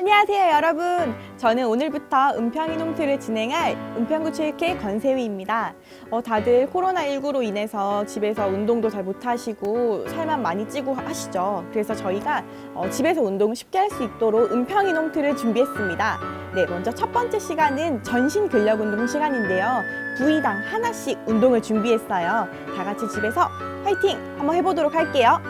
안녕하세요 여러분. 저는 오늘부터 은평이 농트를 진행할 은평구 7K 권세위입니다. 어, 다들 코로나19로 인해서 집에서 운동도 잘 못하시고 살만 많이 찌고 하시죠. 그래서 저희가 어, 집에서 운동을 쉽게 할 수 있도록 은평이 농트를 준비했습니다. 네 먼저 첫 번째 시간은 전신 근력 운동 시간인데요. 부위당 하나씩 운동을 준비했어요. 다 같이 집에서 화이팅! 한번 해보도록 할게요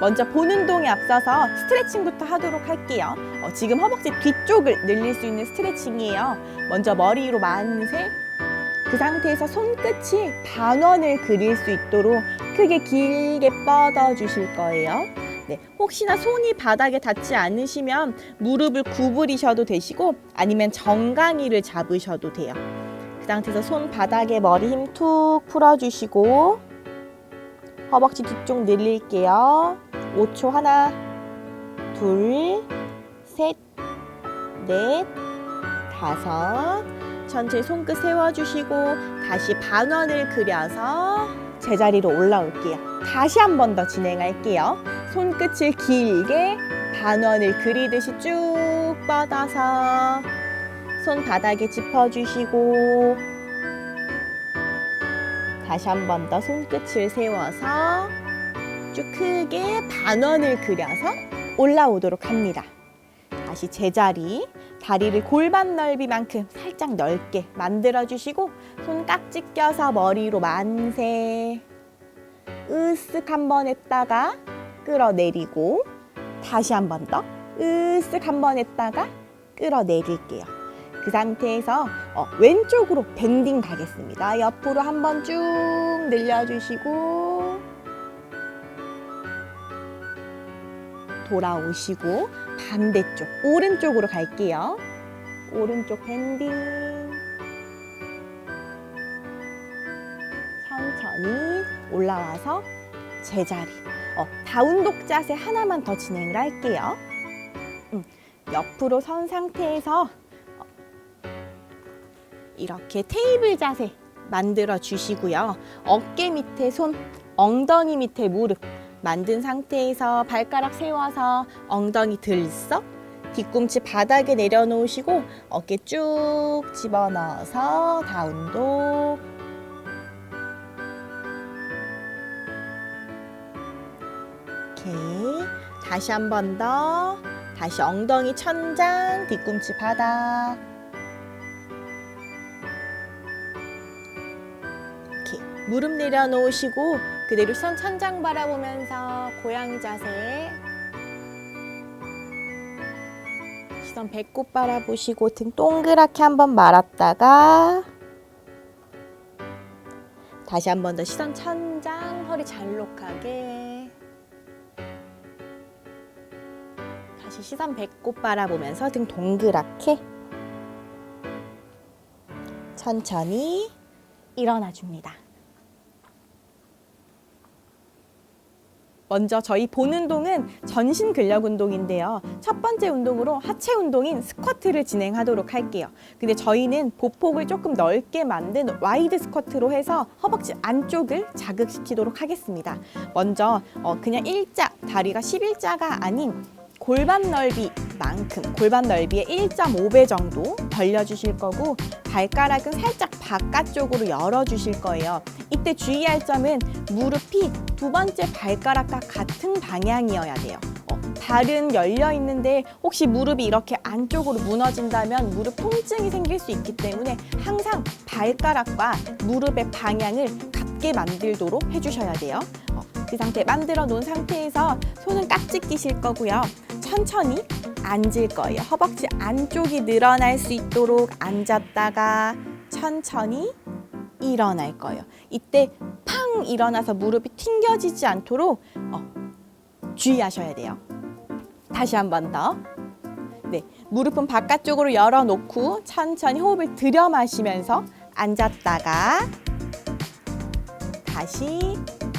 먼저 본 운동에 앞서서 스트레칭부터 하도록 할게요. 어, 지금 허벅지 뒤쪽을 늘릴 수 있는 스트레칭이에요. 먼저 머리 위로 만세. 그 상태에서 손끝이 반원을 그릴 수 있도록 크게 길게 뻗어 주실 거예요. 네, 혹시나 손이 바닥에 닿지 않으시면 무릎을 구부리셔도 되시고 아니면 정강이를 잡으셔도 돼요. 그 상태에서 손 바닥에 머리 힘 툭 풀어주시고 허벅지 뒤쪽 늘릴게요. 5초 하나, 둘, 셋, 넷, 다섯. 전체 손끝 세워주시고 다시 반원을 그려서 제자리로 올라올게요. 다시 한 번 더 진행할게요. 손끝을 길게 반원을 그리듯이 쭉 뻗어서 손 바닥에 짚어주시고 다시 한 번 더 손끝을 세워서 쭉 크게 반원을 그려서 올라오도록 합니다. 다시 제자리, 다리를 골반 넓이만큼 살짝 넓게 만들어 주시고 손 깍지 껴서 머리로 만세. 으쓱 한 번 했다가 끌어내리고 다시 한 번 더 으쓱 한 번 했다가 끌어내릴게요. 그 상태에서 어, 왼쪽으로 밴딩 가겠습니다. 옆으로 한번 쭉 늘려주시고 돌아오시고 반대쪽 오른쪽으로 갈게요. 오른쪽 밴딩 천천히 올라와서 제자리 어, 다운독 자세 하나만 더 진행을 할게요. 음, 옆으로 선 상태에서 어, 이렇게 테이블 자세 만들어 주시고요. 어깨 밑에 손, 엉덩이 밑에 무릎 만든 상태에서 발가락 세워서 엉덩이 들썩 뒤꿈치 바닥에 내려놓으시고 어깨 쭉 집어넣어서 다운독 오케이 다시 한 번 더 다시 엉덩이 천장 뒤꿈치 바닥 무릎 내려놓으시고 그대로 선 천장 바라보면서 고양이 자세. 시선 배꼽 바라보시고 등 동그랗게 한번 말았다가 다시 한 번 더 시선 천장 허리 잘록하게. 다시 시선 배꼽 바라보면서 등 동그랗게. 천천히 일어나 줍니다. 먼저 저희 본 운동은 전신 근력 운동인데요. 첫 번째 운동으로 하체 운동인 스쿼트를 진행하도록 할게요. 근데 저희는 보폭을 조금 넓게 만든 와이드 스쿼트로 해서 허벅지 안쪽을 자극시키도록 하겠습니다. 먼저 어, 그냥 일자, 다리가 11자가 아닌 골반 넓이만큼 골반 넓이의 1.5배 정도 벌려주실 거고 발가락은 살짝 바깥쪽으로 열어주실 거예요. 이때 주의할 점은 무릎이 두 번째 발가락과 같은 방향이어야 돼요. 어, 발은 열려 있는데 혹시 무릎이 이렇게 안쪽으로 무너진다면 무릎 통증이 생길 수 있기 때문에 항상 발가락과 무릎의 방향을 같게 만들도록 해주셔야 돼요. 어, 그 상태 만들어 놓은 상태에서 손은 깍지 끼실 거고요. 천천히 앉을 거예요. 허벅지 안쪽이 늘어날 수 있도록 앉았다가 천천히 일어날 거예요. 이때 팡 일어나서 무릎이 튕겨지지 않도록 어, 주의하셔야 돼요. 다시 한 번 더. 네, 무릎은 바깥쪽으로 열어놓고 천천히 호흡을 들여 마시면서 앉았다가 다시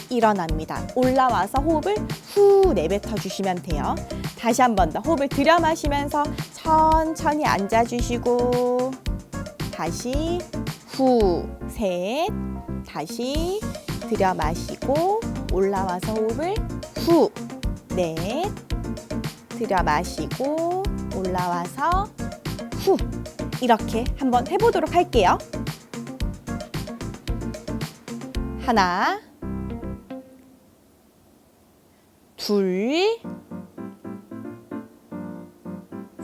일어납니다. 올라와서 호흡을 후 내뱉어 주시면 돼요. 다시 한 번 더 호흡을 들여 마시면서 천천히 앉아 주시고 다시 후, 셋, 다시 들여 마시고 올라와서 호흡을 후, 넷, 들여 마시고 올라와서 후 이렇게 한번 해보도록 할게요. 하나, 둘,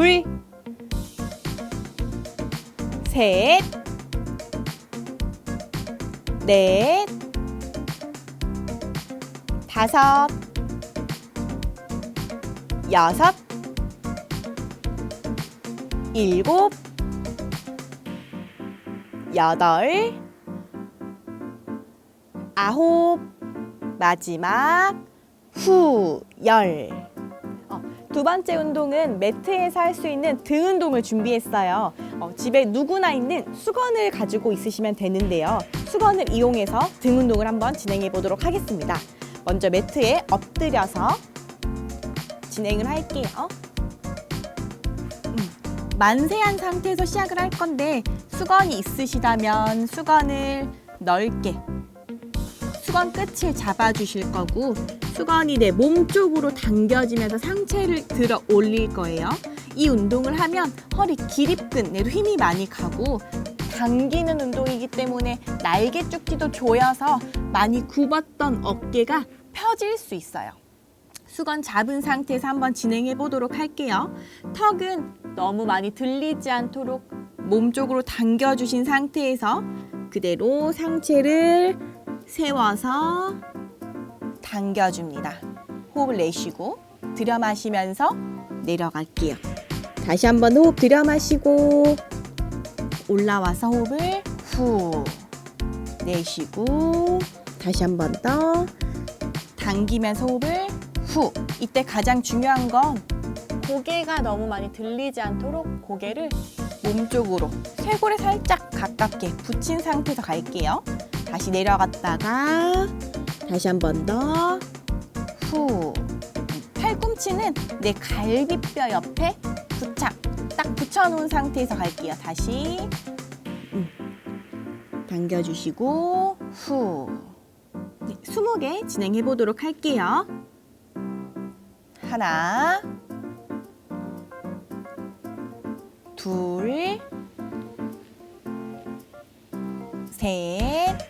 둘, 셋, 넷, 다섯, 여섯, 일곱, 여덟, 아홉, 마지막 후, 열. 어, 두 번째 운동은 매트에서 할 수 있는 등 운동을 준비했어요. 어, 집에 누구나 있는 수건을 가지고 있으시면 되는데요. 수건을 이용해서 등 운동을 한번 진행해 보도록 하겠습니다. 먼저 매트에 엎드려서 진행을 할게요. 음, 만세한 상태에서 시작을 할 건데 수건이 있으시다면 수건을 넓게 수건 끝을 잡아주실 거고 수건이 내 몸 쪽으로 당겨지면서 상체를 들어 올릴 거예요. 이 운동을 하면 허리 기립근에도 힘이 많이 가고 당기는 운동이기 때문에 날개 쪽지도 조여서 많이 굽었던 어깨가 펴질 수 있어요. 수건 잡은 상태에서 한번 진행해 보도록 할게요. 턱은 너무 많이 들리지 않도록 몸 쪽으로 당겨 주신 상태에서 그대로 상체를 세워서 당겨줍니다. 호흡을 내쉬고 들여 마시면서 내려갈게요. 다시 한번 호흡 들여 마시고 올라와서 호흡을 후 내쉬고 다시 한 번 더 당기면서 호흡을 후 이때 가장 중요한 건 고개가 너무 많이 들리지 않도록 고개를 몸 쪽으로 쇄골에 살짝 가깝게 붙인 상태에서 갈게요. 다시 내려갔다가 다시 한 번 더 후. 팔꿈치는 내 갈비뼈 옆에 부착 딱 붙여놓은 상태에서 갈게요. 다시 음. 당겨주시고 후. 네, 20개 진행해 보도록 할게요. 하나, 둘, 셋,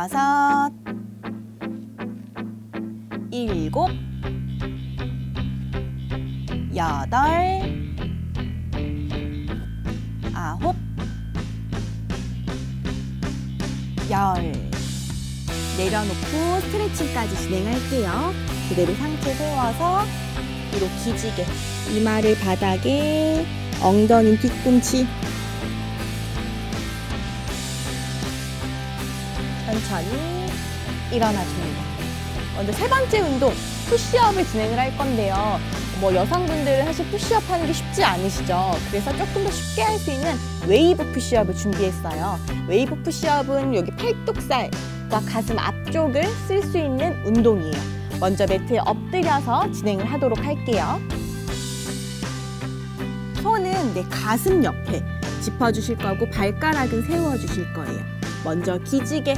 여섯, 일곱, 여덟, 아홉, 열. 내려놓고 스트레칭까지 진행할게요. 그대로 상체 세워서 뒤로 기지개. 이마를 바닥에, 엉덩이 뒤꿈치. 천천히 일어나줍니다. 먼저 세 번째 운동, 푸시업을 진행을 할 건데요. 뭐 여성분들은 사실 푸시업 하는 게 쉽지 않으시죠. 그래서 조금 더 쉽게 할 수 있는 웨이브 푸시업을 준비했어요. 웨이브 푸시업은 여기 팔뚝살과 가슴 앞쪽을 쓸 수 있는 운동이에요. 먼저 매트에 엎드려서 진행을 하도록 할게요. 손은 내 가슴 옆에 짚어주실 거고 발가락은 세워주실 거예요. 먼저 기지개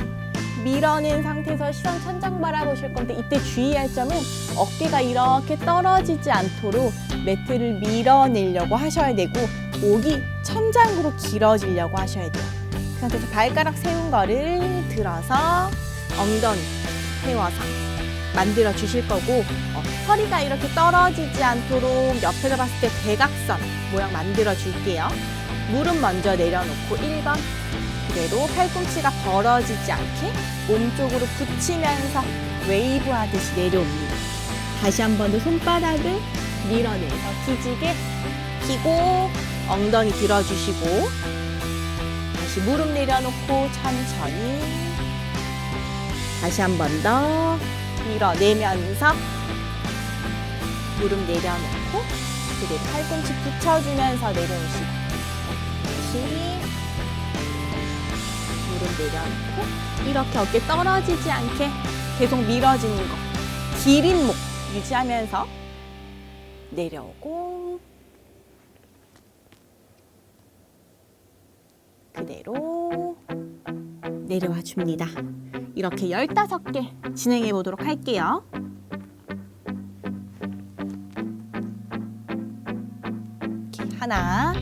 밀어낸 상태에서 시선 천장 바라보실 건데 이때 주의할 점은 어깨가 이렇게 떨어지지 않도록 매트를 밀어내려고 하셔야 되고 목이 천장으로 길어지려고 하셔야 돼요. 그 상태에서 발가락 세운 거를 들어서 엉덩이 세워서 만들어 주실 거고 어, 허리가 이렇게 떨어지지 않도록 옆에서 봤을 때 대각선 모양 만들어 줄게요. 무릎 먼저 내려놓고 1번 그대로 팔꿈치가 벌어지지 않게 몸쪽으로 붙이면서 웨이브 하듯이 내려옵니다. 다시 한 번 더 손바닥을 밀어내서 기지개 펴고 엉덩이 들어주시고 다시 무릎 내려놓고 천천히 다시 한 번 더 밀어내면서 무릎 내려놓고 그대로 팔꿈치 붙여주면서 내려오시고 다시 무릎 내려놓고 이렇게 어깨 떨어지지 않게 계속 밀어지는 거 기린 목 유지하면서 내려오고 그대로 내려와 줍니다. 이렇게 15개 진행해 보도록 할게요. 하나,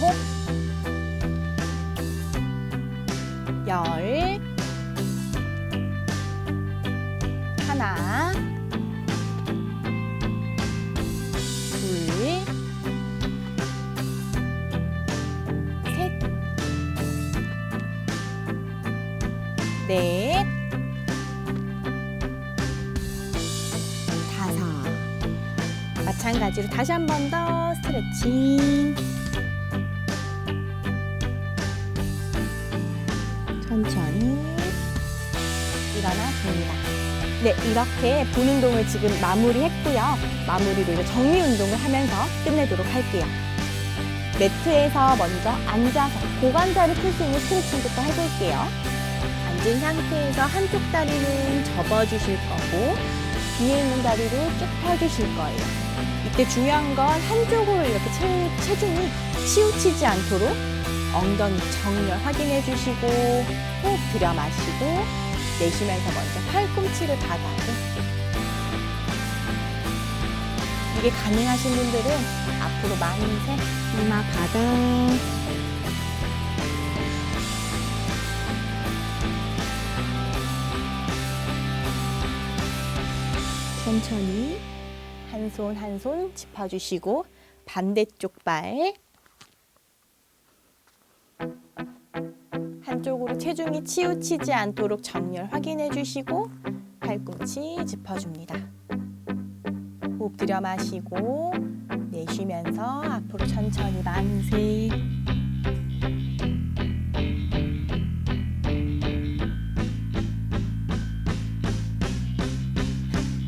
아홉, 열, 하나, 둘, 셋, 넷, 다섯. 마찬가지로 다시 한 번 더 스트레칭. 천천히 일어나 줍니다. 네, 이렇게 본 운동을 지금 마무리했고요. 마무리로 이제 정리 운동을 하면서 끝내도록 할게요. 매트에서 먼저 앉아서 고관자를 풀수 있는 스트레칭부터 해볼게요. 앉은 상태에서 한쪽 다리는 접어주실 거고 뒤에 있는 다리를 쭉 펴주실 거예요. 이때 중요한 건 한쪽으로 이렇게 체, 체중이 치우치지 않도록 엉덩이 정렬 확인해 주시고 호흡 들여 마시고 내쉬면서 먼저 팔꿈치를 바닥에 이게 가능하신 분들은 앞으로 만세 이마 바닥. 천천히 한 손 한 손 짚어주시고 반대쪽 발 한쪽으로 체중이 치우치지 않도록 정렬 확인해 주시고 팔꿈치 짚어줍니다. 호흡 들여 마시고 내쉬면서 앞으로 천천히 만세.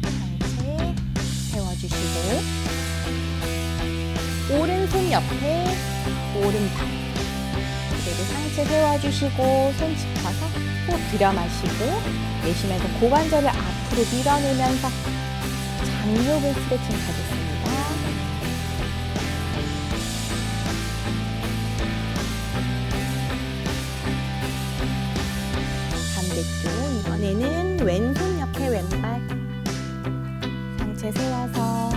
상체 세워주시고 오른손 옆에 그대로 상체 세워주시고 손 짚어서 호흡 들여 마시고 내쉬면서 고관절을 앞으로 밀어내면서 장요근 스트레칭 가겠습니다. 반대쪽 이번에는 왼손 옆에 왼발 상체 세워서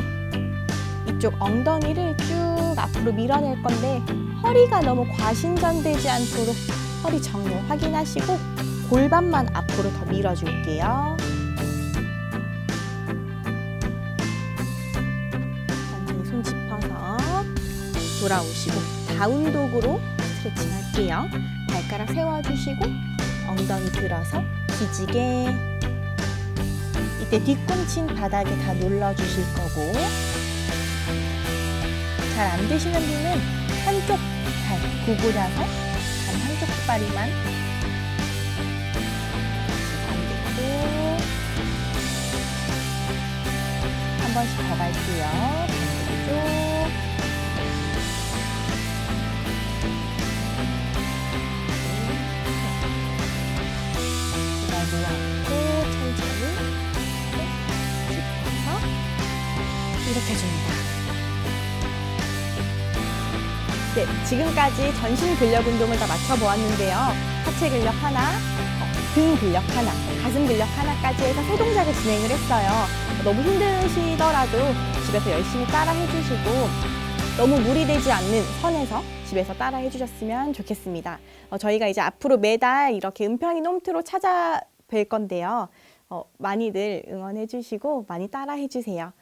이쪽 엉덩이를 쭉 앞으로 밀어낼 건데 허리가 너무 과신전되지 않도록 허리 정렬 확인하시고 골반만 앞으로 더 밀어줄게요. 천천히 손 짚어서 돌아오시고 다운독으로 스트레칭 할게요. 발가락 세워주시고 엉덩이 들어서 기지개 이때 뒤꿈치는 바닥에 다 눌러주실 거고 잘 안 되시는 분은 한쪽 발 구부려서 단 한쪽 다리만 반대쪽. 한 번씩 더 갈게요. 반대쪽. 제가 놓았고 짚어서 이렇게 줍니다. 네, 지금까지 전신 근력 운동을 다 맞춰보았는데요. 하체 근력 하나, 어, 등 근력 하나, 가슴 근력 하나까지 해서 세 동작을 진행을 했어요. 너무 힘드시더라도 집에서 열심히 따라 해주시고 너무 무리되지 않는 선에서 집에서 따라 해주셨으면 좋겠습니다. 어, 저희가 이제 앞으로 매달 이렇게 은평이 홈트로 찾아뵐 건데요. 어, 많이들 응원해주시고 많이 따라 해주세요.